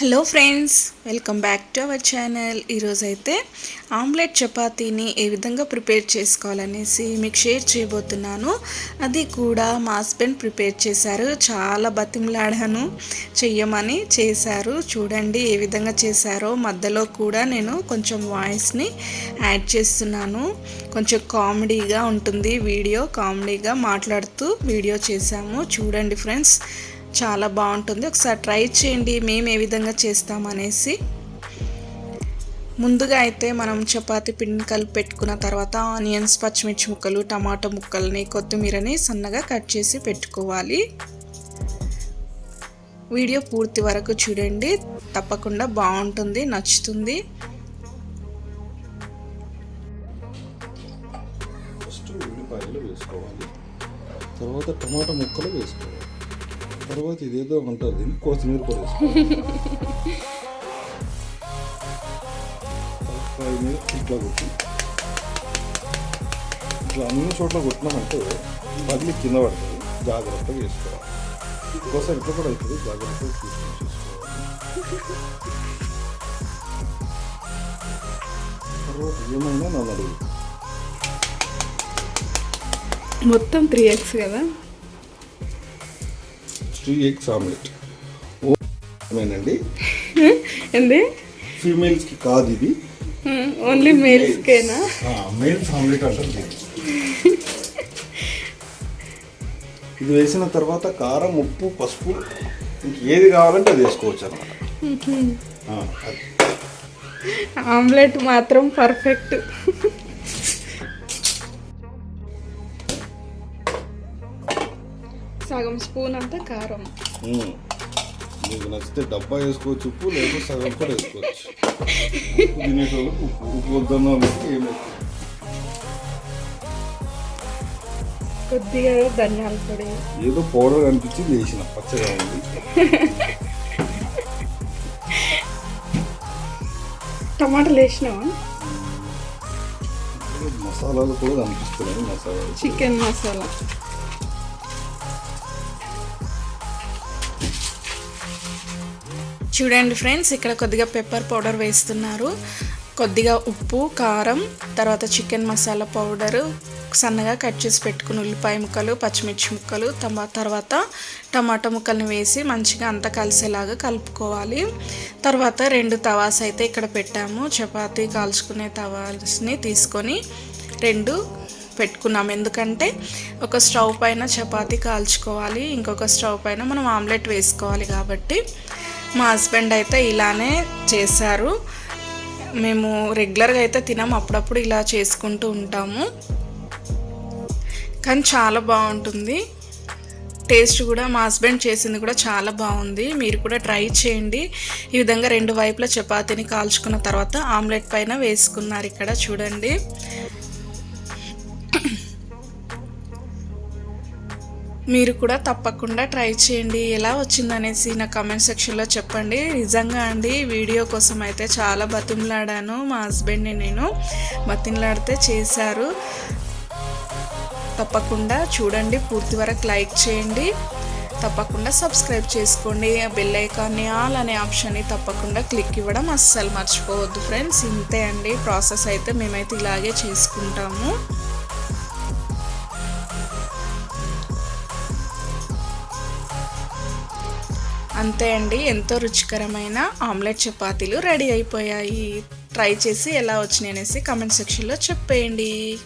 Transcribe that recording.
Hello friends welcome back to our channel ఈరోజు అయితే omelette చపాతీని ఏ విధంగా ప్రిపేర్ చేసుకోవాలనేసి మీకు షేర్ చేయబోతున్నాను. అది కూడా మా హస్బెండ్ ప్రిపేర్ చేశారు. చాలా బతిమలాడాను చెయ్యమని చేశారు. చూడండి ఏ విధంగా చేశారో. మధ్యలో కూడా నేను కొంచెం వాయిస్ని యాడ్ చేస్తున్నాను. కొంచెం కామెడీగా ఉంటుంది వీడియో కామెడీగా మాట్లాడుతూ వీడియో చేశాము. చూడండి ఫ్రెండ్స్ చాలా బాగుంటుంది. ఒకసారి ట్రై చేయండి మేము ఏ విధంగా చేస్తామనేసి ముందుగా అయితే మనం చపాతీ పిండిని కలిపి పెట్టుకున్న తర్వాత ఆనియన్స్ పచ్చిమిర్చి ముక్కలు టమాటా ముక్కల్ని కొత్తిమీరని సన్నగా కట్ చేసి పెట్టుకోవాలి. వీడియో పూర్తి వరకు చూడండి. తప్పకుండా బాగుంటుంది నచ్చుతుంది. తర్వాత టమాటా ముక్కలు వేసుకోవాలి. తర్వాత ఇదేదో అంటారు దీన్ని కొత్తిమీర కూడా వేసుకోవాలి ఇట్లా కొట్టి. ఇట్లా అన్ని చోట్ల కొట్టినామంటే పగిలి కింద పడుతుంది. జాగ్రత్తగా వేసుకోవాలి. ఇంకోసారి ఇట్లా కూడా అవుతుంది. జాగ్రత్తగా తీసుకొని చేసుకోవాలి. తర్వాత ఏమైనా నన్ను అడుగుతుంది మొత్తం త్రీ ఎక్స్ కదా? త్రీ ఎగ్స్ ఆమ్లెట్ ఓమేనండి ఏంది? ఫీమేల్స్కి కాదు ఇది. ఓన్లీ మేల్స్కేనా మేల్స్ ఆమ్లెట్ అంటారు. ఇది వేసిన తర్వాత కారం ఉప్పు పసుపు ఏది కావాలంటే అది వేసుకోవచ్చు అనమాట ఆమ్లెట్ మాత్రం పర్ఫెక్ట్. సగం స్పూన్ అంతా కారం. మీకు నచ్చితే డబ్బా వేసుకోవచ్చు ఉప్పు లేకపోతే సగం కూడా వేసుకోవచ్చు. ఉప్పు తినేటోళ్ళకి ఉప్పు ఉప్పు వద్దన్న వాళ్ళకి ఏం లేదు. కొద్దిగా ధనియాల పొడి. ఏదో పౌడర్ అనిపించింది వేసిన పచ్చగా ఉంది. టమాటాలు వేసినావా? మసాలాలు కూడా కనిపిస్తున్నాయి మసాలాలు. చికెన్ మసాలా. చూడండి ఫ్రెండ్స్ ఇక్కడ కొద్దిగా పెప్పర్ పౌడర్ వేస్తున్నారు. కొద్దిగా ఉప్పు కారం తర్వాత చికెన్ మసాలా పౌడరు సన్నగా కట్ చేసి పెట్టుకుని ఉల్లిపాయ ముక్కలు పచ్చిమిర్చి ముక్కలు తర్వాత టమాటా ముక్కల్ని వేసి మంచిగా అంతా కలిసేలాగా కలుపుకోవాలి. తర్వాత రెండు తవాస్ అయితే ఇక్కడ పెట్టాము. చపాతీ కాల్చుకునే తవాస్ని తీసుకొని రెండు పెట్టుకున్నాం. ఎందుకంటే ఒక స్టవ్ పైన చపాతీ కాల్చుకోవాలి ఇంకొక స్టవ్ పైన మనం ఆమ్లెట్ వేసుకోవాలి కాబట్టి. మా హస్బెండ్ అయితే ఇలానే చేశారు. మేము రెగ్యులర్గా అయితే తినాము అప్పుడప్పుడు ఇలా చేసుకుంటూ ఉంటాము. కానీ చాలా బాగుంటుంది. టేస్ట్ కూడా మా హస్బెండ్ చేసింది కూడా చాలా బాగుంది. మీరు కూడా ట్రై చేయండి. ఈ విధంగా రెండు వైపుల చపాతీని కాల్చుకున్న తర్వాత ఆమ్లెట్ పైన వేసుకున్నారు ఇక్కడ చూడండి. మీరు కూడా తప్పకుండా ట్రై చేయండి. ఎలా వచ్చిందనేసి నా కమెంట్ సెక్షన్లో చెప్పండి. నిజంగా అండి వీడియో కోసం అయితే చాలా బతిమలాడాను మా హస్బెండ్ని నేను. బతిమలాడితే చేశారు. తప్పకుండా చూడండి పూర్తి వరకు లైక్ చేయండి. తప్పకుండా సబ్స్క్రైబ్ చేసుకోండి. బెల్ ఐకాన్ని ఆల్ అనే ఆప్షన్ని తప్పకుండా క్లిక్ ఇవ్వడం అస్సలు మర్చిపోవద్దు. ఫ్రెండ్స్ ఇంతే అండి. ప్రాసెస్ అయితే మేమైతే ఇలాగే చేసుకుంటాము. అంతే అండి ఎంతో రుచికరమైన ఆమ్లెట్ చపాతీలు రెడీ అయిపోయాయి. ట్రై చేసి ఎలా వచ్చినాయి అనేసి కమెంట్ సెక్షన్లో చెప్పేయండి.